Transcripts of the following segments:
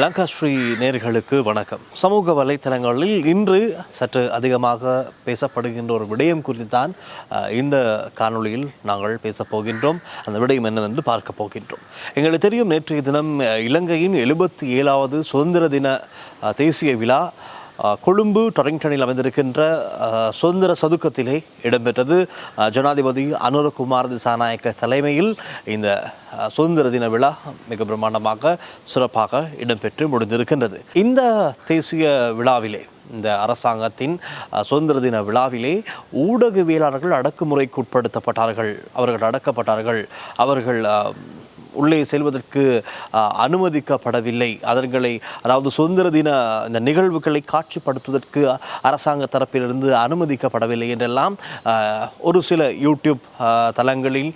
லங்காஸ்ரீ நேர்களுக்கு வணக்கம். சமூக வலைத்தளங்களில் இன்று சற்று அதிகமாக பேசப்படுகின்ற ஒரு விடயம் குறித்து தான் இந்த காணொளியில் நாங்கள் பேசப் போகின்றோம். அந்த விடயம் என்னவென்று பார்க்க போகின்றோம். எங்களுக்கு தெரியும் நேற்றைய தினம் இலங்கையின் எழுபத்தி ஏழாவது சுதந்திர தின தேசிய விழா கொழும்பு டொரிங்டனில் அமைந்திருக்கின்ற சுதந்திர சதுக்கத்திலே இடம்பெற்றது. ஜனாதிபதி அனுரகுமார் திசாநாயக்க தலைமையில் இந்த சுதந்திர தின விழா மிக பிரம்மாண்டமாக சிறப்பாக இடம்பெற்று முடிந்திருக்கின்றது. இந்த தேசிய விழாவிலே இந்த அரசாங்கத்தின் சுதந்திர தின விழாவிலே ஊடகவியலாளர்கள் அடக்குமுறைக்கு உட்படுத்தப்பட்டார்கள் அவர்கள் அடக்கப்பட்டார்கள். அவர்கள் உள்ளே செல்வதற்கு அனுமதிக்கப்படவில்லை. அதன்களை அதாவது சுதந்திர தின இந்த நிகழ்வுகளை காட்சிப்படுத்துவதற்கு அரசாங்க தரப்பிலிருந்து அனுமதிக்கப்படவில்லை என்றெல்லாம் ஒரு சில யூடியூப் தளங்களில்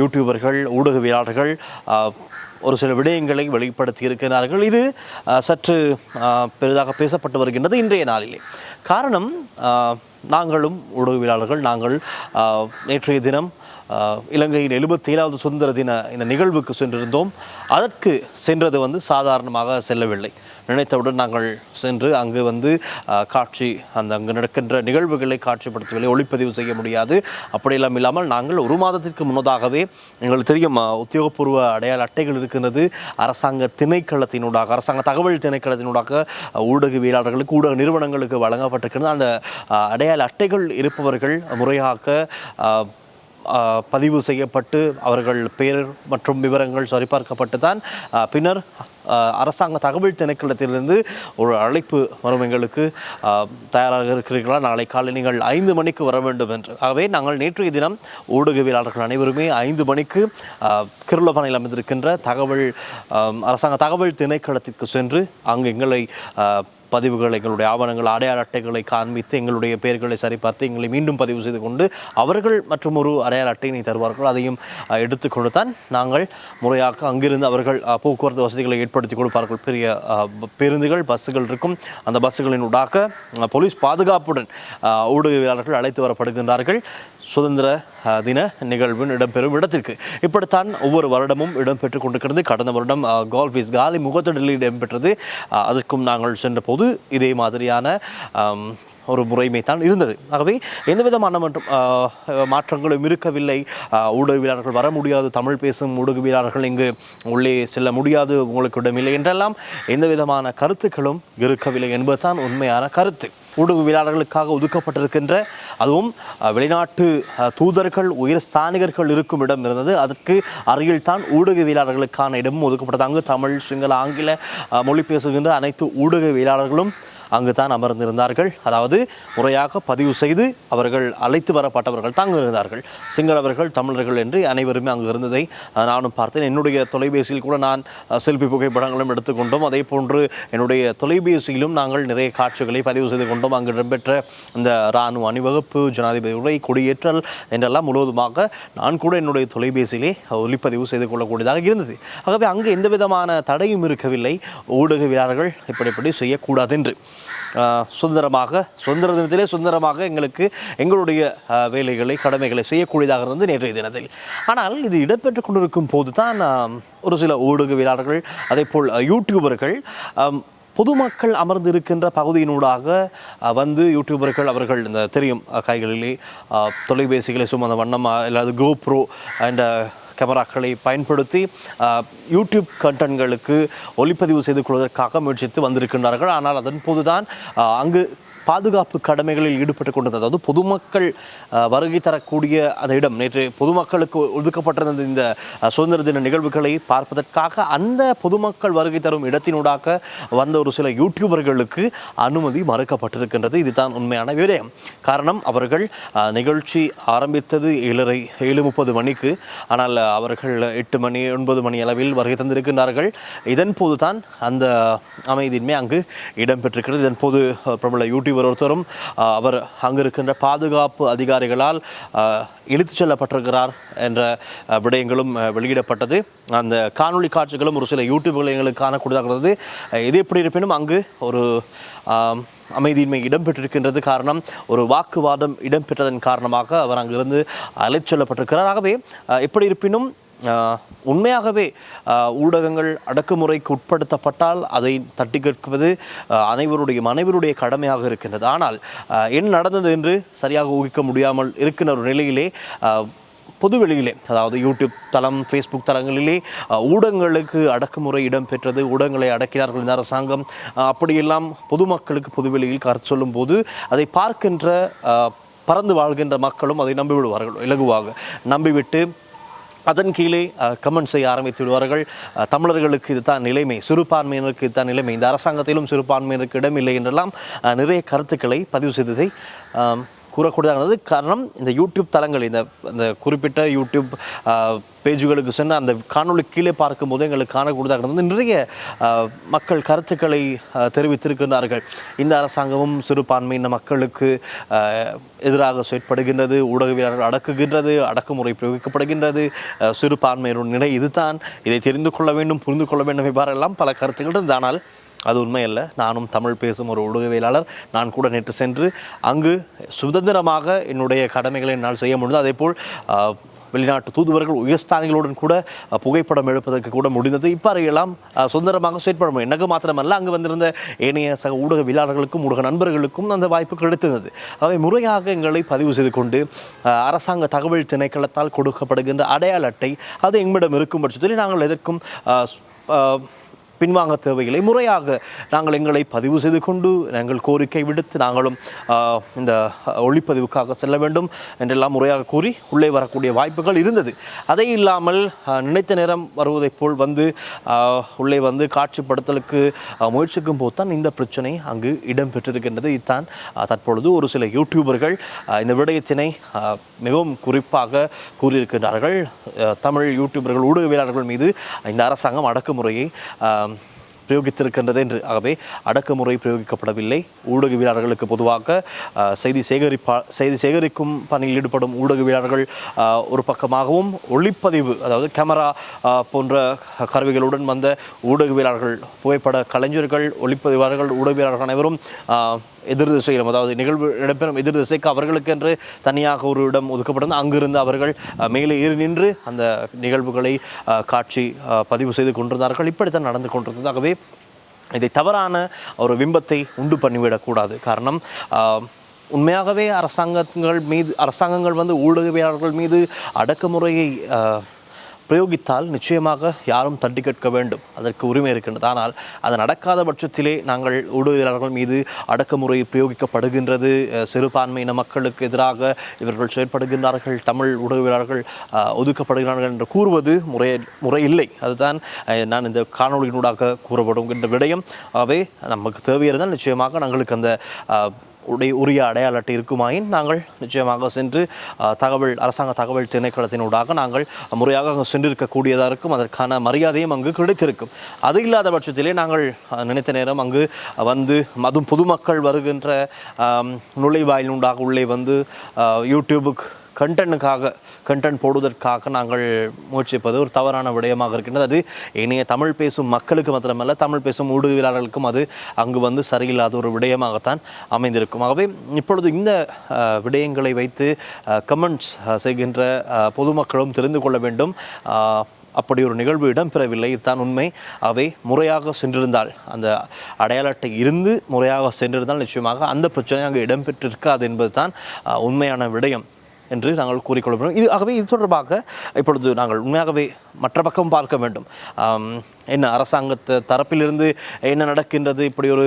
யூடியூபர்கள் ஊடகவியலாளர்கள் ஒரு சில விடயங்களை வெளிப்படுத்தி இருக்கிறார்கள். இது சற்று பெரிதாக பேசப்பட்டு வருகின்றது இன்றைய நாளிலே. காரணம் நாங்களும் ஊடகவியலாளர்கள் நாங்கள் நேற்றைய தினம் இலங்கையின் எழுபத்தி ஏழாவது சுதந்திர தின இந்த நிகழ்வுக்கு சென்றிருந்தோம். அதற்கு சென்றது வந்து சாதாரணமாக செல்லவில்லை. நினைத்தவுடன் நாங்கள் சென்று அங்கு வந்து காட்சி அந்த அங்கு நடக்கின்ற நிகழ்வுகளை காட்சிப்படுத்தவில்லை ஒளிப்பதிவு செய்ய முடியாது. அப்படியெல்லாம் இல்லாமல் நாங்கள் ஒரு மாதத்திற்கு முன்னதாகவே எங்களுக்கு தெரியும் உத்தியோகபூர்வ அடையாள அட்டைகள் இருக்கின்றது. அரசாங்க திணைக்களத்தினூடாக அரசாங்க தகவல் திணைக்களத்தினூடாக ஊடகவியலாளர்களுக்கு ஊடக நிறுவனங்களுக்கு வழங்கப்பட்டிருக்கிறது அந்த அடையாள அட்டைகள் இருப்பவர்கள் முறையாக பதிவு செய்யப்பட்டு அவர்கள் பெயர் மற்றும் விவரங்கள் சரிபார்க்கப்பட்டு தான் பின்னர் அரசாங்க தகவல் திணைக்களத்திலிருந்து ஒரு அழைப்பு வரும் எங்களுக்கு. தயாராக இருக்கிறீர்களா? நாளை காலை நீங்கள் ஐந்து மணிக்கு வர வேண்டும் என்று. ஆகவே நாங்கள் நேற்றைய தினம் ஊடகவியலாளர்கள் அனைவருமே ஐந்து மணிக்கு ஆஹ் அமைந்திருக்கின்ற தகவல் அரசாங்க தகவல் திணைக்களத்திற்கு சென்று அங்கு எங்களை பதிவுகள் எங்களுடைய ஆவணங்கள் அடையாள அட்டைகளை காண்பித்து எங்களுடைய பெயர்களை சரிபார்த்து எங்களை மீண்டும் பதிவு செய்து கொண்டு அவர்கள் மற்றும் ஒரு அடையாள அட்டையினை தருவார்கள். அதையும் அஹ், எடுத்துக்கொண்டு தான் நாங்கள் முறையாக அங்கிருந்து அவர்கள் போக்குவரத்து வசதிகளை ஏற்படுத்தி கொடுப்பார்கள். பெரிய பேருந்துகள் பஸ்ஸுகள் இருக்கும். அந்த பஸ்ஸுகளின் ஊடாக போலீஸ் பாதுகாப்புடன் ஊடகவியலாளர்கள் அழைத்து வரப்படுகின்றார்கள். சுதந்திர தின நிகழ்வின் இடம்பெறும் இடத்திற்கு. இப்படித்தான் ஒவ்வொரு வருடமும் இடம்பெற்று கொண்டிருக்கிறது. கடந்த வருடம் அஹ், கோல்ஃபீஸ் காலி முகத்திடலில் இடம்பெற்றது. அதற்கும் நாங்கள் சென்ற போது இதே மாதிரியான ஒரு முறைமை தான் இருந்தது. ஆகவே எந்த விதமான மாற்றங்களும் இருக்கவில்லை. ஊடகவியலாளர்கள் வர முடியாது. தமிழ் பேசும் ஊடகவியலாளர்கள் இங்கு உள்ளே செல்ல முடியாது. உங்களுக்கு இடமில்லை என்றெல்லாம் எந்த விதமான கருத்துக்களும் இருக்கவில்லை என்பதுதான் உண்மையான கருத்து. ஊடகவியலாளர்களுக்காக ஒதுக்கப்பட்டிருக்கின்ற அதுவும் வெளிநாட்டு தூதர்கள் உயர் ஸ்தானிகர்கள் இருக்கும் இடம் இருந்தது. அதற்கு அருகில் தான் ஊடகவியலாளர்களுக்கான இடமும் ஒதுக்கப்பட்டது. அங்கு தமிழ் சிங்கள ஆங்கில மொழி பேசுகின்ற அனைத்து ஊடகவியலாளர்களும் அங்கு தான் அமர்ந்திருந்தார்கள். அதாவது முறையாக பதிவு செய்து அவர்கள் அழைத்து வரப்பட்டவர்கள் தான் அங்கு இருந்தார்கள் சிங்களவர்கள் தமிழர்கள் என்று அனைவருமே அங்கு இருந்ததை நானும் பார்த்தேன். என்னுடைய தொலைபேசியில் கூட நான் செல்பி செல்ஃபி புகைப்படங்களும் எடுத்துக்கொண்டோம். அதே போன்று என்னுடைய தொலைபேசியிலும் நாங்கள் நிறைய காட்சிகளை பதிவு செய்து கொண்டோம். அங்கு இடம்பெற்ற இந்த இராணுவ அணிவகுப்பு ஜனாதிபதி உரை கொடியேற்றல் என்றெல்லாம் முழுவதுமாக நான் கூட என்னுடைய தொலைபேசியிலே ஒளிப்பதிவு செய்து கொள்ளக்கூடியதாக இருந்தது. ஆகவே அங்கு எந்த விதமான தடையும் இருக்கவில்லை. ஊடகவியலாளர்கள் இப்படி இப்படி செய்யக்கூடாது என்று. சுதந்திரமாக சுதந்திர தினத்திலே சுதந்திரமாக எங்களுக்கு எங்களுடைய வேலைகளை கடமைகளை செய்யக்கூடியதாக இருந்தது நேற்றைய தினத்தில். ஆனால் இது இடம்பெற்று கொண்டிருக்கும் போது தான் ஒரு சில ஊடகவியலாளர்கள் அதே போல் யூடியூபர்கள் பொதுமக்கள் அமர்ந்து இருக்கின்ற பகுதியினூடாக வந்து யூடியூபர்கள் அவர்கள் இந்த தெரியும் கைகளிலே தொலைபேசிகளை சுமந்த அந்த வண்ணமாக இல்லாத கோப்ரோ அண்ட் கேமராக்களை பயன்படுத்தி யூடியூப் கண்டன்களுக்கு ஒளிப்பதிவு செய்து கொள்வதற்காக முயற்சித்து வந்திருக்கின்றார்கள். ஆனால் அதன் போதுதான் அங்கு பாதுகாப்பு கடமைகளில் ஈடுபட்டு கொண்டது அதாவது பொதுமக்கள் வருகை தரக்கூடிய அந்த இடம் நேற்று பொதுமக்களுக்கு ஒதுக்கப்பட்டிருந்த இந்த சுதந்திர தின நிகழ்வுகளை பார்ப்பதற்காக அந்த பொதுமக்கள் வருகை தரும் இடத்தினூடாக வந்த ஒரு சில யூடியூபர்களுக்கு அனுமதி மறுக்கப்பட்டிருக்கின்றது. இதுதான் உண்மையான விடயம் காரணம் அவர்கள் நிகழ்ச்சி ஆரம்பித்தது ஏழரை ஏழு முப்பது மணிக்கு. ஆனால் அவர்கள் எட்டு மணி ஒன்பது மணி அளவில் வருகை தந்திருக்கின்றார்கள். இதன் போது தான் அந்த அமைதியின்மை அங்கு இடம்பெற்றிருக்கிறது. இதன் போது பிரபல யூடியூபர் ஒருத்தரும் அவர் அங்கு இருக்கின்ற பாதுகாப்பு அதிகாரிகளால் இழுத்துச் செல்லப்பட்டிருக்கிறார் என்ற விடயங்களும் வெளியிடப்பட்டது. அந்த காணொளி காட்சிகளும் ஒரு சில யூடியூப்களை எங்களுக்கு காணக்கூடியதாக இருந்தது இது எப்படி இருப்பினும் அங்கு ஒரு அமைதியின்மை இடம்பெற்றிருக்கின்றது காரணம். ஒரு வாக்குவாதம் இடம்பெற்றதன் காரணமாக அவர் அங்கிருந்து அழைச்சொல்லப்பட்டிருக்கிறார் ஆகவே எப்படி இருப்பினும் உண்மையாகவே ஊடகங்கள் அடக்குமுறைக்கு உட்படுத்தப்பட்டால் அதை தட்டி கேட்பது அனைவருடைய அனைவருடைய கடமையாக இருக்கின்றது. ஆனால் என்ன நடந்தது என்று சரியாக ஊகிக்க முடியாமல் இருக்கின்ற ஒரு நிலையிலே பொதுவெளியிலே அதாவது யூடியூப் தளம் ஃபேஸ்புக் தளங்களிலே ஊடகங்களுக்கு அடக்குமுறை இடம்பெற்றது ஊடகங்களை அடக்கினார்கள் இந்த அரசாங்கம். அப்படியெல்லாம் பொதுமக்களுக்கு பொதுவெளியில் கருத்து சொல்லும்போது அதை பார்க்கின்ற பறந்து வாழ்கின்ற மக்களும் அதை நம்பிவிடுவார்கள் இலகுவாக. நம்பிவிட்டு அதன் கீழே கமெண்ட் செய்ய ஆரம்பித்து விடுவார்கள். தமிழர்களுக்கு இதுதான் நிலைமை சிறுபான்மையினருக்கு இதுதான் நிலைமை. இந்த அரசாங்கத்திலும் சிறுபான்மையினருக்கு இடமில்லை என்றெல்லாம் நிறைய கருத்துக்களை பதிவு செய்ததை கூறக்கூடியதானது காரணம் இந்த யூடியூப் தளங்கள் இந்த இந்த குறிப்பிட்ட யூடியூப் பேஜுகளுக்கு சென்று அந்த காணொலி கீழே பார்க்கும்போது எங்களுக்கு காணக்கூடியதாக இருந்தது நிறைய மக்கள் கருத்துக்களை தெரிவித்திருக்கின்றார்கள். இந்த அரசாங்கமும் சிறுபான்மையின மக்களுக்கு எதிராக செயற்படுகின்றது ஊடகவியலாளர்கள் அடக்குகின்றது அடக்குமுறை பிரயோகிக்கப்படுகின்றது சிறுபான்மையினுடைய நிலை இதுதான். இதை தெரிந்து கொள்ள வேண்டும் புரிந்து கொள்ள வேண்டும் இவ்வாறெல்லாம் பல கருத்துக்கள் இருந்தது. ஆனால் அது உண்மையல்ல. நானும் தமிழ் பேசும் ஒரு ஊடகவியலாளர் நான் கூட நேற்று சென்று அங்கு சுதந்திரமாக என்னுடைய கடமைகளை என்னால் செய்ய முடிந்தது. அதேபோல் போல் வெளிநாட்டு தூதுவர்கள் உயர்ஸ்தானிகளுடன் கூட புகைப்படம் எடுப்பதற்கு கூட முடிந்தது. இப்பறையெல்லாம் சுதந்திரமாக செயற்பட முடியும். எனக்கு மாத்திரமல்ல அங்கு வந்திருந்த ஏனைய சக ஊடகவியலாளர்களுக்கும் ஊடக நண்பர்களுக்கும் அந்த வாய்ப்பு கிடைத்திருந்தது. அவை முறையாக எங்களை பதிவு செய்து கொண்டு அரசாங்க தகவல் திணைக்களத்தால் கொடுக்கப்படுகின்ற அடையாள அட்டை அது எங்களிடம் இருக்கும் பட்சத்தில் நாங்கள் எதற்கும் பின்வாங்க தேவையில்லை. முறையாக நாங்கள் எங்களை பதிவு செய்து கொண்டு நாங்கள் கோரிக்கை விடுத்து நாங்களும் இந்த ஒளிப்பதிவுக்காக செல்ல வேண்டும் என்றெல்லாம் முறையாக கூறி உள்ளே வரக்கூடிய வாய்ப்புகள் இருந்தது. அதை இல்லாமல் நினைத்த நேரம் வருவதைப் போல் வந்து உள்ளே வந்து காட்சிப்படுத்தலுக்கு முயற்சிக்கும் போது தான் இந்த பிரச்சனை அங்கு இடம்பெற்றிருக்கின்றது. இதுதான் தற்பொழுது ஒரு சில யூடியூபர்கள் இந்த விடயத்தினை மிகவும் குறிப்பாக கூறியிருக்கின்றார்கள். தமிழ் யூடியூபர்கள் ஊடகவியலாளர்கள் மீது இந்த அரசாங்கம் அடக்குமுறையை பிரயோகித்திருக்கின்றது என்று. ஆகவே அடக்குமுறை பிரயோகிக்கப்படவில்லை. ஊடகவியலாளர்களுக்கு பொதுவாக செய்தி சேகரிப்பா செய்தி சேகரிக்கும் பணியில் ஈடுபடும் ஊடகவியலாளர்கள் ஒரு பக்கமாகவும் ஒளிப்பதிவு அதாவது கேமரா போன்ற கருவிகளுடன் வந்த ஊடகவியலாளர்கள் புகைப்பட கலைஞர்கள் ஒளிப்பதிவாளர்கள் ஊடகவியலாளர்கள் அனைவரும் எதிர் திசையிலும் அதாவது நிகழ்வு இடம்பெறும் எதிர் திசைக்கு அவர்களுக்கென்று தனியாக ஒரு இடம் ஒதுக்கப்பட்டது அங்கிருந்து அவர்கள் மேலே ஏறி நின்று அந்த நிகழ்வுகளை காட்சி பதிவு செய்து கொண்டிருந்தார்கள். இப்படித்தான் நடந்து கொண்டிருந்ததாகவே இதை தவறான ஒரு பிம்பத்தை உண்டு பண்ணிவிடக்கூடாது காரணம் உண்மையாகவே அரசாங்கங்கள் மீது அரசாங்கங்கள் வந்து ஊடகவியலாளர்கள் மீது அடக்குமுறையை பிரயோகித்தால் நிச்சயமாக யாரும் தட்டி கேட்க வேண்டும். அதற்கு உரிமை இருக்கின்றது. ஆனால் அது நடக்காத பட்சத்திலே நாங்கள் ஊடகவியலாளர்கள் மீது அடக்குமுறை பிரயோகிக்கப்படுகின்றது. சிறுபான்மையின மக்களுக்கு எதிராக இவர்கள் செயற்படுகின்றார்கள். தமிழ் ஊடகவியலாளர்கள் ஒதுக்கப்படுகிறார்கள் என்று கூறுவது முறை முறையில்லை. அதுதான் நான் இந்த காணொலியினூடாக என்ற விடயம். ஆகவே நமக்கு தேவையிருந்தால் நிச்சயமாக நாங்களுக்கு அந்த உடைய உரிய அடையாள அட்டை இருக்குமாயின் நாங்கள் நிச்சயமாக சென்று தகவல் அரசாங்க தகவல் திணைக்களத்தினூடாக நாங்கள் முறையாக அங்கு சென்றிருக்கக்கூடியதாக இருக்கும். அதற்கான மரியாதையும் அங்கு கிடைத்திருக்கும். அது இல்லாத பட்சத்திலே நாங்கள் நினைத்த நேரம் அங்கு வந்து அதுவும் பொதுமக்கள் வருகின்ற நுழைவாயிலுண்டாக உள்ளே வந்து யூடியூபுக்கு கண்டனுக்காக கண்டென்ட் போடுவதற்காக நாங்கள் முயற்சிப்பது ஒரு தவறான விடயமாக இருக்கின்றது. அது இனிய தமிழ் பேசும் மக்களுக்கு மாத்திரமல்ல தமிழ் பேசும் ஊடகவியலாளர்களுக்கும் அது அங்கு வந்து சரியில்லாத ஒரு விடயமாகத்தான் அமைந்திருக்கும். ஆகவே இப்பொழுது இந்த விடயங்களை வைத்து கமெண்ட்ஸ் செய்கின்ற பொதுமக்களும் தெரிந்து கொள்ள வேண்டும். அப்படி ஒரு நிகழ்வு இடம்பெறவில்லை இதுதான் உண்மை. அவை முறையாக சென்றிருந்தால் அந்த அடையாள அட்டை இருந்து முறையாக சென்றிருந்தால் நிச்சயமாக அந்த பிரச்சனை அங்கே இடம்பெற்றிருக்காது என்பது தான் உண்மையான விடயம். என்று நாங்கள் கூறிக்கொள்ள இது ஆகவே இது தொடர்பாக இப்பொழுது நாங்கள் உண்மையாகவே மற்ற பக்கம் பார்க்க வேண்டும். என்ன அரசாங்கத்தை தரப்பிலிருந்து என்ன நடக்கின்றது இப்படி ஒரு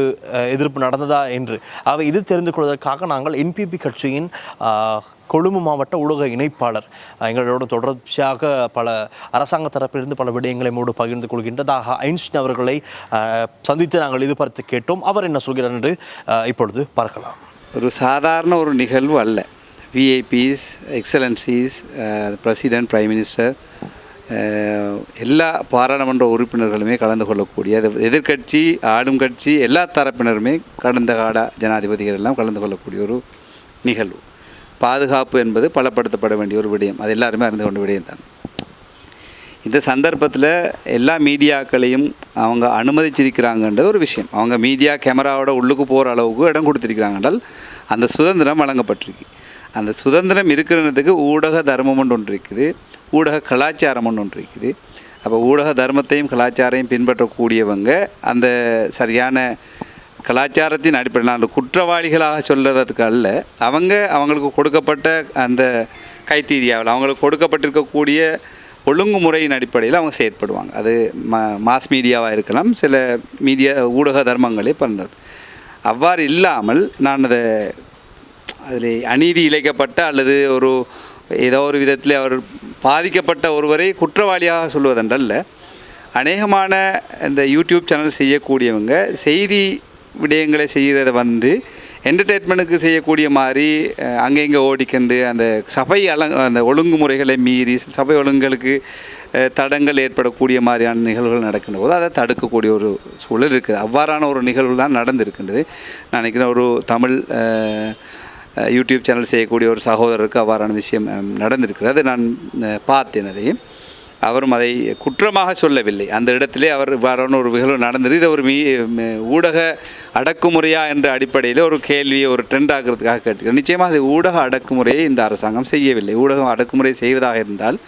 எதிர்ப்பு நடந்ததா என்று. ஆகவே இது தெரிந்து கொள்வதற்காக நாங்கள் என்பிபி கட்சியின் கொழும்பு மாவட்ட ஊடக இணைப்பாளர் எங்களோட தொடர்ச்சியாக பல அரசாங்க தரப்பிலிருந்து பல விடயங்களை மூடு பகிர்ந்து கொள்கின்றதாக ஐன்ஸ்டின் அவர்களை சந்தித்து நாங்கள் இது பார்த்து கேட்டோம். அவர் என்ன சொல்கிறார் என்று இப்பொழுது பார்க்கலாம். ஒரு சாதாரண ஒரு நிகழ்வு அல்ல. VIPs excellencies president prime minister எல்லா பாராளுமன்ற உறுப்பினர்களுமே கலந்து கொள்ளக்கூடிய எதிர்கட்சி எதிர்க்கட்சி ஆளும் கட்சி எல்லா தரப்பினருமே கடந்த கால ஜனாதிபதிகள் எல்லாம் கலந்து கொள்ளக்கூடிய ஒரு நிகழ்வு. பாதுகாப்பு என்பது பலப்படுத்தப்பட வேண்டிய ஒரு விடயம். அது எல்லாருமே அறிந்து கொண்ட விடயம் தான். இந்த சந்தர்ப்பத்தில் எல்லா மீடியாக்களையும் அவங்க அனுமதிச்சிருக்கிறாங்கன்றது ஒரு விஷயம். அவங்க மீடியா கேமராவோட உள்ளுக்கு போகிற அளவுக்கு இடம் கொடுத்துருக்கிறாங்கன்றால் அந்த சுதந்திரம் வழங்கப்பட்டிருக்கு. அந்த சுதந்திரம் இருக்கிறதுக்கு ஊடக தர்மம் ஒன்று ஒன்று இருக்குது ஊடக கலாச்சாரம் ஒன்று ஒன்று இருக்குது அப்போ ஊடக தர்மத்தையும் கலாச்சாரையும் பின்பற்றக்கூடியவங்க அந்த சரியான கலாச்சாரத்தின் அடிப்படையில் அந்த குற்றவாளிகளாக சொல்கிறதுக்கு அல்ல. அவங்க அவங்களுக்கு கொடுக்கப்பட்ட அந்த கைத்தீரியாவில் அவங்களுக்கு கொடுக்கப்பட்டிருக்கக்கூடிய ஒழுங்குமுறையின் அடிப்படையில் அவங்க செயற்படுவாங்க. அது மா மாஸ் மீடியாவாக இருக்கலாம் சில மீடியா ஊடக தர்மங்களே பண்ணது அவ்வாறு இல்லாமல் நான் அதை அதில் அநீதி இழைக்கப்பட்ட அல்லது ஒரு ஏதோ ஒரு விதத்தில் அவர் பாதிக்கப்பட்ட ஒருவரை குற்றவாளியாக சொல்வதென்றல்ல. அநேகமான இந்த யூடியூப் சேனல் செய்யக்கூடியவங்க செய்தி விடயங்களை செய்கிறத வந்து என்டர்டெயின்மெண்ட்டுக்கு செய்யக்கூடிய மாதிரி அங்கே இங்கே ஓடிக்கண்டு அந்த சபை அலங் அந்த ஒழுங்குமுறைகளை மீறி சபை ஒழுங்குகளுக்கு தடங்கள் ஏற்படக்கூடிய மாதிரியான நிகழ்வுகள் நடக்கின்ற போது அதை தடுக்கக்கூடிய ஒரு சூழல் இருக்குது. அவ்வாறான ஒரு நிகழ்வு தான் நடந்திருக்கின்றது. நான் நினைக்கிறேன் ஒரு தமிழ் யூடியூப் சேனல் செய்யக்கூடிய ஒரு சகோதரருக்கு அவ்வாறான விஷயம் நடந்திருக்கிறது. அதை நான் பார்த்தேன் அதையும் அவரும் அதை குற்றமாக சொல்லவில்லை. அந்த இடத்திலே அவர் இவ்வாறான ஒரு நிகழ்வு நடந்தது. இது ஒரு மீ ஊடக அடக்குமுறையா என்ற அடிப்படையில் ஒரு கேள்வியை ஒரு ட்ரெண்ட் ஆகிறதுக்காக கேட்டு நிச்சயமாக அது ஊடக அடக்குமுறையை இந்த அரசாங்கம் செய்யவில்லை. ஊடகம் அடக்குமுறை செய்வதாக இருந்தால்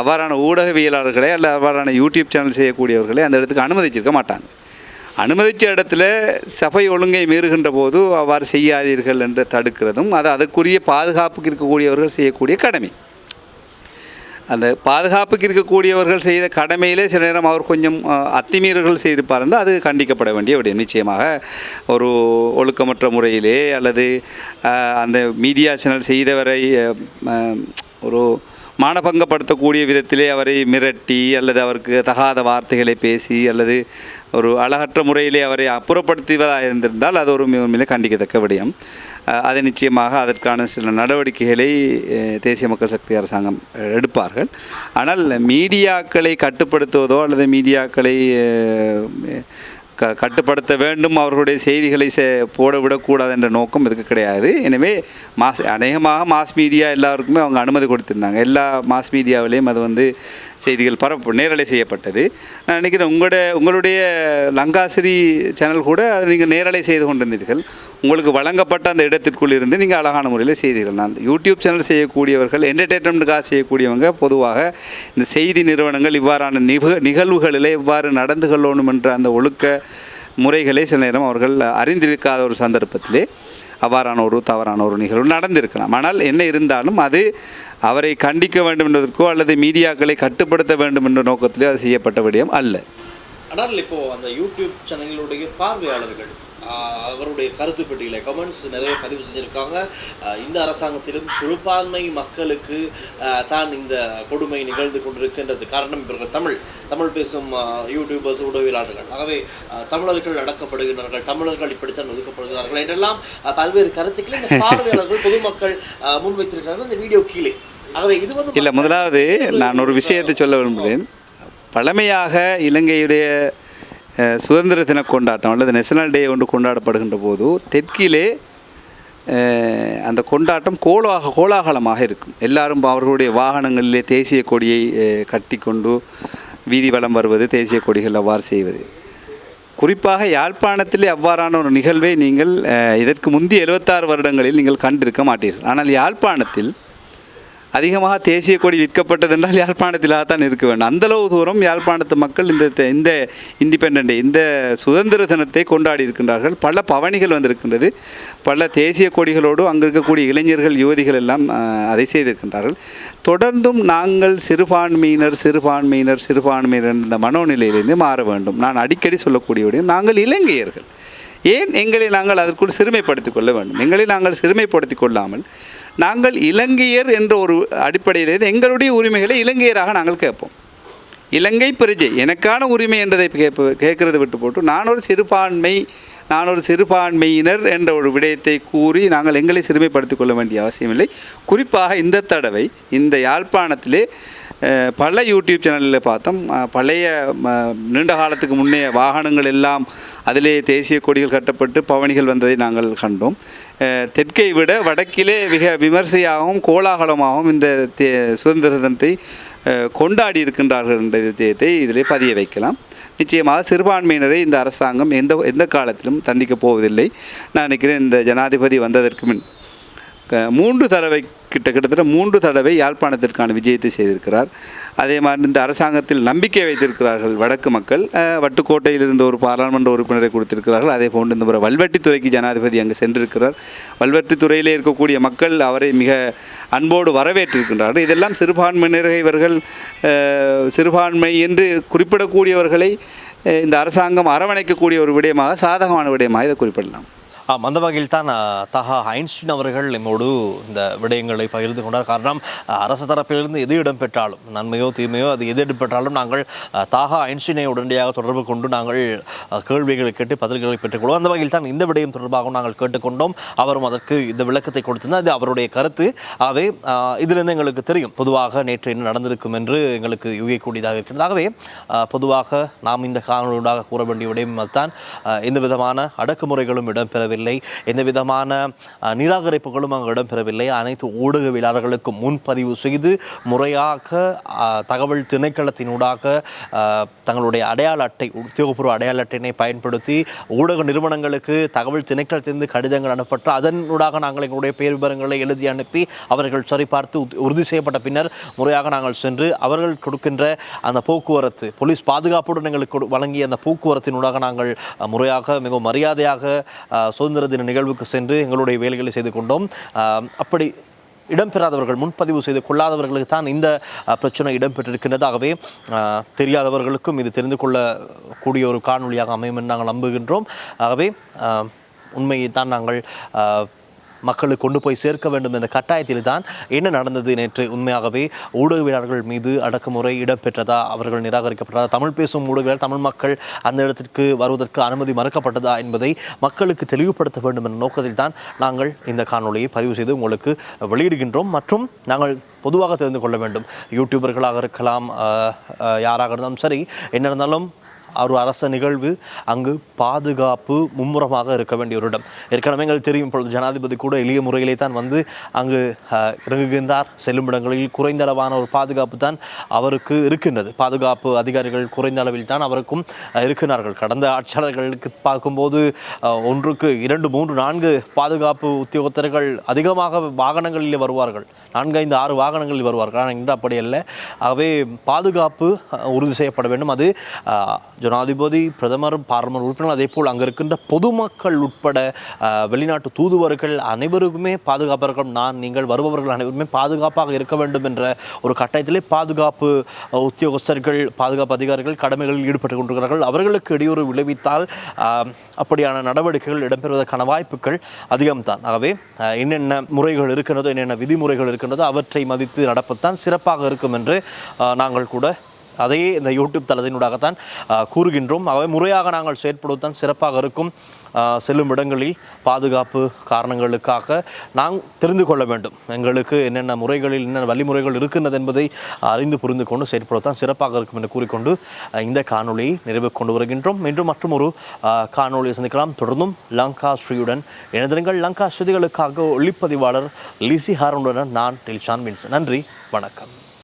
அவ்வாறான ஊடகவியலாளர்களை அல்ல அவ்வாறான யூடியூப் சேனல் செய்யக்கூடியவர்களை அந்த இடத்துக்கு அனுமதிச்சிருக்க மாட்டாங்க. அனுமதித்த இடத்துல சபை ஒழுங்கை மீறுகின்ற போது அவ்வாறு செய்யாதீர்கள் என்று தடுக்கிறதும் அது அதற்குரிய பாதுகாப்புக்கு இருக்கக்கூடியவர்கள் செய்யக்கூடிய கடமை. அந்த பாதுகாப்புக்கு இருக்கக்கூடியவர்கள் செய்த கடமையிலே சில நேரம் அவர் கொஞ்சம் அத்திமீறல்கள் அத்துமீறல்கள் செய்திருப்பார் இருந்தால் அது கண்டிக்கப்பட வேண்டிய விடயம். நிச்சயமாக ஒரு ஒழுக்கமற்ற முறையிலே அல்லது அந்த மீடியா சேனல் செய்தவரை ஒரு மானபங்கப்படுத்தக்கூடிய விதத்திலே அவரை மிரட்டி அல்லது அவருக்கு தகாத வார்த்தைகளை பேசி அல்லது ஒரு அழகற்ற முறையிலே அவரை அப்புறப்படுத்துவதாக இருந்திருந்தால் அது ஒரு உண்மையிலே கண்டிக்கத்தக்க விடயம். அது நிச்சயமாக அதற்கான சில நடவடிக்கைகளை தேசிய மக்கள் சக்தி அரசாங்கம் எடுப்பார்கள். ஆனால் மீடியாக்களை கட்டுப்படுத்துவதோ அல்லது மீடியாக்களை க கட்டுப்படுத்த வேண்டும் அவர்களுடைய செய்திகளை செ போட விடக்கூடாது என்ற நோக்கம் இதுக்கு கிடையாது. எனவே மாஸ் அநேகமாக மாஸ் மீடியா எல்லாருக்குமே அவங்க அனுமதி கொடுத்திருந்தாங்க. எல்லா மாஸ் மீடியாவிலையும் அது வந்து செய்திகள் பரப்பு நேரலை செய்யப்பட்டது. நான் நினைக்கிறேன் உங்களோட உங்களுடைய லங்காசிரி சேனல் கூட அதை நீங்கள் நேரலை செய்து கொண்டிருந்தீர்கள். உங்களுக்கு வழங்கப்பட்ட அந்த இடத்திற்குள் இருந்து நீங்கள் அழகான முறையில் செய்தீர்கள். நான் யூடியூப் சேனல் செய்யக்கூடியவர்கள் என்டர்டெயின்மெண்ட்டுக்காக செய்யக்கூடியவங்க பொதுவாக இந்த செய்தி நிறுவனங்கள் இவ்வாறான நிக நிகழ்வுகளில் இவ்வாறு நடந்து கொள்ளணும் என்ற அந்த ஒழுக்க முறைகளை சில நேரம் அவர்கள் அறிந்திருக்காத ஒரு சந்தர்ப்பத்திலே அவ்வாறான ஒரு தவறான ஒரு நிகழ்வு நடந்திருக்கலாம். ஆனால் என்ன இருந்தாலும் அது அவரை கண்டிக்க வேண்டும் என்பதற்கோ அல்லது மீடியாக்களை கட்டுப்படுத்த வேண்டும் என்ற நோக்கத்திலே அது செய்யப்பட்ட விடயம் அல்ல. ஆனால் இப்போது அந்த யூடியூப் சேனல்களுடைய பார்வையாளர்கள் அவருடைய கருத்து பெட்டியில கமெண்ட்ஸ் நிறைய பதிவு செஞ்சிருக்காங்க. இந்த அரசாங்கத்திலும் சிறுபான்மை மக்களுக்கு தான் இந்த கொடுமை நிகழ்ந்து கொண்டிருக்கின்றது. காரணம் இவர்கள் தமிழ். தமிழ் பேசும் யூடியூபர்ஸ் உடவியலாளர்கள். ஆகவே தமிழர்கள் அடக்கப்படுகிறார்கள் தமிழர்கள் இப்படித்தான் ஒதுக்கப்படுகிறார்கள் என்றெல்லாம் பல்வேறு கருத்துக்களை இந்த பார்வையாளர்கள் பொதுமக்கள் முன்வைத்திருக்கிறார்கள் இந்த வீடியோ கீழே. ஆகவே இது வந்து இல்லை முதலாவது நான் ஒரு விஷயத்தை சொல்ல விரும்புகிறேன். பழமையாக இலங்கையுடைய சுதந்திர தின கொண்டாட்டம் அல்லது நேஷனல் டே ஒன்று கொண்டாடப்படுகின்ற போது தெற்கிலே அந்த கொண்டாட்டம் கோலாக கோலாகலமாக இருக்கும் எல்லாரும் அவர்களுடைய வாகனங்களிலே தேசிய கொடியை கட்டி கட்டிக்கொண்டு வீதி வலம் வருவது தேசிய கொடிகள் அவ்வாறு செய்வது குறிப்பாக யாழ்ப்பாணத்திலே அவ்வாறான ஒரு நிகழ்வை நீங்கள் இதற்கு முந்தைய எழுபத்தாறு வருடங்களில் நீங்கள் கண்டிருக்க மாட்டீர்கள் ஆனால் யாழ்ப்பாணத்தில் அதிகமாக தேசிய கொடி விற்கப்பட்டது என்றால் யாழ்ப்பாணத்திலாகத்தான் இருக்க வேண்டும். அந்தளவு தூரம் யாழ்ப்பாணத்து மக்கள் இந்த இந்த இண்டிபெண்ட் டே இந்த சுதந்திர தினத்தை கொண்டாடி இருக்கின்றார்கள். பல பவனிகள் வந்திருக்கின்றது. பல தேசிய கொடிகளோடு அங்கு இருக்கக்கூடிய இளைஞர்கள் யுவதிகள் எல்லாம் அதை செய்திருக்கின்றார்கள். தொடர்ந்தும் நாங்கள் சிறுபான்மையினர் சிறுபான்மையினர் சிறுபான்மையினர் இந்த மனோநிலையிலிருந்து மாற வேண்டும். நான் அடிக்கடி சொல்லக்கூடிய நாங்கள் இலங்கையர்கள். ஏன் எங்களை நாங்கள் அதற்குள் சிறுமைப்படுத்திக் கொள்ள வேண்டும்? எங்களை நாங்கள் சிறுமைப்படுத்திக் கொள்ளாமல் நாங்கள் இலங்கையர் என்ற ஒரு அடிப்படையில் எங்களுடைய உரிமைகளை இலங்கையராக நாங்கள் கேட்போம். இலங்கை பிரஜை எனக்கான உரிமை என்றதை கேட்ப கேட்கறது விட்டு போட்டு நான் ஒரு சிறுபான்மை நான் ஒரு சிறுபான்மையினர் என்ற ஒரு விடயத்தை கூறி நாங்கள் எங்களை சிறுமைப்படுத்திக் கொள்ள வேண்டிய அவசியமில்லை. குறிப்பாக இந்த தடவை இந்த யாழ்ப்பாணத்திலே பல யூடியூப் சேனலில் பார்த்தோம். பழைய ம, நீண்ட காலத்துக்கு முன்னே வாகனங்கள் எல்லாம் அதிலே தேசிய கொடிகள் கட்டப்பட்டு பவனிகள் வந்ததை நாங்கள் கண்டோம். தெற்கை விட வடக்கிலே மிக விமர்சையாகவும் கோலாகலமாகவும் இந்த தே சுதந்திர தினத்தை கொண்டாடி இருக்கின்றார்கள் என்ற விஷயத்தை இதிலே பதிய வைக்கலாம். நிச்சயமாக சிறுபான்மையினரை இந்த அரசாங்கம் எந்த எந்த காலத்திலும் தண்டிக்கப் போவதில்லை. நான் நினைக்கிறேன் இந்த ஜனாதிபதி வந்ததற்கு முன். மூன்று தடவை கிட்ட கிட்டத்தட்ட மூன்று தடவை யாழ்ப்பாணத்திற்கான விஜயத்தை செய்திருக்கிறார். அதே மாதிரி இந்த அரசாங்கத்தில் நம்பிக்கை வைத்திருக்கிறார்கள் வடக்கு மக்கள். வட்டுக்கோட்டையிலிருந்து வட்டுக்கோட்டையில் இருந்த ஒரு பாராளுமன்ற உறுப்பினரை கொடுத்திருக்கிறார்கள். அதே போன்று இந்த முறை வல்வெட்டித்துறைக்கு ஜனாதிபதி அங்கு சென்றிருக்கிறார். வல்வெட்டித்துறையிலே இருக்கக்கூடிய மக்கள் அவரை மிக அன்போடு வரவேற்றிருக்கின்றார்கள். இதெல்லாம் சிறுபான்மையினரை இவர்கள் சிறுபான்மை என்று குறிப்பிடக்கூடியவர்களை இந்த அரசாங்கம் அரவணைக்கக்கூடிய ஒரு விடயமாக சாதகமான விடயமாக இதை குறிப்பிடலாம். ஆம் அந்த வகையில் தான் தஹா ஐன்ஸ்டின் அவர்கள் நம்மோடு இந்த விடயங்களை பகிர்ந்து கொண்டார். காரணம் அரசு தரப்பிலிருந்து எது இடம்பெற்றாலும் நன்மையோ தீமையோ அது எது இடம்பெற்றாலும் நாங்கள் தஹா ஐன்ஸ்டினை உடனடியாக தொடர்பு கொண்டு நாங்கள் கேள்விகளை கேட்டு பதில்களை பெற்றுக்கொள்வோம். அந்த வகையில் தான் இந்த விடயம் தொடர்பாகவும் நாங்கள் கேட்டுக்கொண்டோம். அவரும் அதற்கு இந்த விளக்கத்தை கொடுத்திருந்தார். அது அவருடைய கருத்து. ஆகவே இதிலிருந்து எங்களுக்கு தெரியும் பொதுவாக நேற்று என்ன நடந்திருக்கும் என்று எங்களுக்கு யூகிக்கூடியதாக இருக்கிறது. ஆகவே பொதுவாக நாம் இந்த காணொலியூடாக கூற வேண்டிய விடயம் அதுதான். எந்த விதமான அடக்குமுறைகளும் இடம்பெறவில்லை எந்த விதமான நிராகரிப்புகளும் அங்கு இடம்பெறவில்லை அனைத்து ஊடகவியலாளர்களுக்கும் முன்பதிவு செய்து முறையாக தகவல் திணைக்களத்தினூடாக தங்களுடைய அடையாள அட்டை உத்தியோகபூர்வ அடையாள அட்டையினை பயன்படுத்தி ஊடக நிறுவனங்களுக்கு தகவல் திணைக்களத்திலிருந்து கடிதங்கள் அனுப்பப்பட்டு அதனூடாக நாங்கள் எங்களுடைய பெயர் விவரங்களை எழுதி அனுப்பி அவர்கள் சரிபார்த்து உறுதி செய்யப்பட்ட பின்னர் முறையாக நாங்கள் சென்று அவர்கள் கொடுக்கின்ற அந்த போக்குவரத்து போலீஸ் பாதுகாப்புடன் எங்களுக்கு வழங்கிய அந்த போக்குவரத்தினூடாக நாங்கள் முறையாக மிகவும் மரியாதையாக சுதந்திர தின நிகழ்வுக்கு சென்று எங்களுடைய வேலைகளை செய்து கொண்டோம். அப்படி இடம்பெறாதவர்கள் முன்பதிவு செய்து கொள்ளாதவர்களுக்கு தான் இந்த பிரச்சனை இடம்பெற்றிருக்கின்றது ஆகவே தெரியாதவர்களுக்கும் இது தெரிந்து கொள்ளக்கூடிய ஒரு காணொலியாக அமையும் என்று நாங்கள் நம்புகின்றோம். ஆகவே உண்மையை தான் நாங்கள் மக்களுக்கு கொண்டு போய் சேர்க்க வேண்டும் என்ற கட்டாயத்தில் தான் என்ன நடந்தது நேற்று? உண்மையாகவே ஊடகவியலாளர்கள் மீது அடக்குமுறை இடம்பெற்றதா? அவர்கள் நிராகரிக்கப்பட்டதா? தமிழ் பேசும் ஊடகவியலாளர் தமிழ் மக்கள் அந்த இடத்திற்கு வருவதற்கு அனுமதி மறுக்கப்பட்டதா என்பதை மக்களுக்கு தெளிவுபடுத்த வேண்டும் என்ற நோக்கத்தில் தான் நாங்கள் இந்த காணொளியை பதிவு செய்து உங்களுக்கு வெளியிடுகின்றோம். மற்றும் நாங்கள் பொதுவாக தெரிந்து கொள்ள வேண்டும். யூடியூபர்களாக இருக்கலாம் யாராக இருந்தாலும் சரி என்ன இருந்தாலும் ஒரு அரச நிகழ்வு அங்கு பாதுகாப்பு மும்முரமாக இருக்க வேண்டிய ஒரு இடம். ஏற்கனவே எங்களுக்கு தெரியும் இப்பொழுது ஜனாதிபதி கூட எளிய முறையிலே தான் வந்து அங்கு இறங்குகின்றார். செல்லும் இடங்களில் குறைந்த அளவான ஒரு பாதுகாப்பு தான் அவருக்கு இருக்கின்றது. பாதுகாப்பு அதிகாரிகள் குறைந்த அளவில் தான் அவருக்கும் இருக்கிறார்கள் கடந்த ஆட்சியாளர்களுக்கு பார்க்கும்போது ஒன்றுக்கு இரண்டு மூன்று நான்கு பாதுகாப்பு உத்தியோகத்தர்கள் அதிகமாக வாகனங்களில் வருவார்கள். நான்கு ஐந்து ஆறு வாகனங்களில் வருவார்கள். ஆனால் இன்று அப்படி இல்லை ஆகவே பாதுகாப்பு உறுதி செய்யப்பட வேண்டும். அது ஜனாதிபதி பிரதமர் பாராளுமன்ற உறுப்பினர் அதே போல் அங்கே இருக்கின்ற பொதுமக்கள் உட்பட வெளிநாட்டு தூதுவர்கள் அனைவருக்குமே பாதுகாப்பார்கள் நான் நீங்கள் வருபவர்கள் அனைவருமே பாதுகாப்பாக இருக்க வேண்டும் என்ற ஒரு கட்டாயத்திலே பாதுகாப்பு உத்தியோகஸ்தர்கள் பாதுகாப்பு அதிகாரிகள் கடமைகளில் ஈடுபட்டு கொண்டிருக்கிறார்கள். அவர்களுக்கு இடையூறு விளைவித்தால் அப்படியான நடவடிக்கைகள் இடம்பெறுவதற்கான வாய்ப்புகள் அதிகம்தான். ஆகவே என்னென்ன முறைகள் இருக்கின்றதோ என்னென்ன விதிமுறைகள் இருக்கின்றதோ அவற்றை மதித்து நடப்பத்தான் சிறப்பாக இருக்கும் என்று நாங்கள் கூட அதையே இந்த யூடியூப் தளத்தினூடாகத்தான் கூறுகின்றோம். அவை முறையாக நாங்கள் செயற்படுவதுதான் சிறப்பாக இருக்கும். செல்லும் இடங்களில் பாதுகாப்பு காரணங்களுக்காக நாம் தெரிந்து கொள்ள வேண்டும். எங்களுக்கு என்னென்ன முறைகளில் என்னென்ன வழிமுறைகள் இருக்கின்றது என்பதை அறிந்து புரிந்து கொண்டு செயற்படுவதுதான் சிறப்பாக இருக்கும் என்று கூறிக்கொண்டு இந்த காணொளியை நிறைவு கொண்டு வருகின்றோம். மீண்டும் மற்றும் ஒரு காணொலியை காணொளியை சந்திக்கலாம். தொடர்ந்தும் லங்கா ஸ்ரீயுடன் இணைந்திருங்கள். லங்கா ஸ்ருதிகளுக்காக ஒளிப்பதிவாளர் லிசி ஹாரனுடன் நான் டில்ஷான் மின்ஸ் நன்றி வணக்கம்.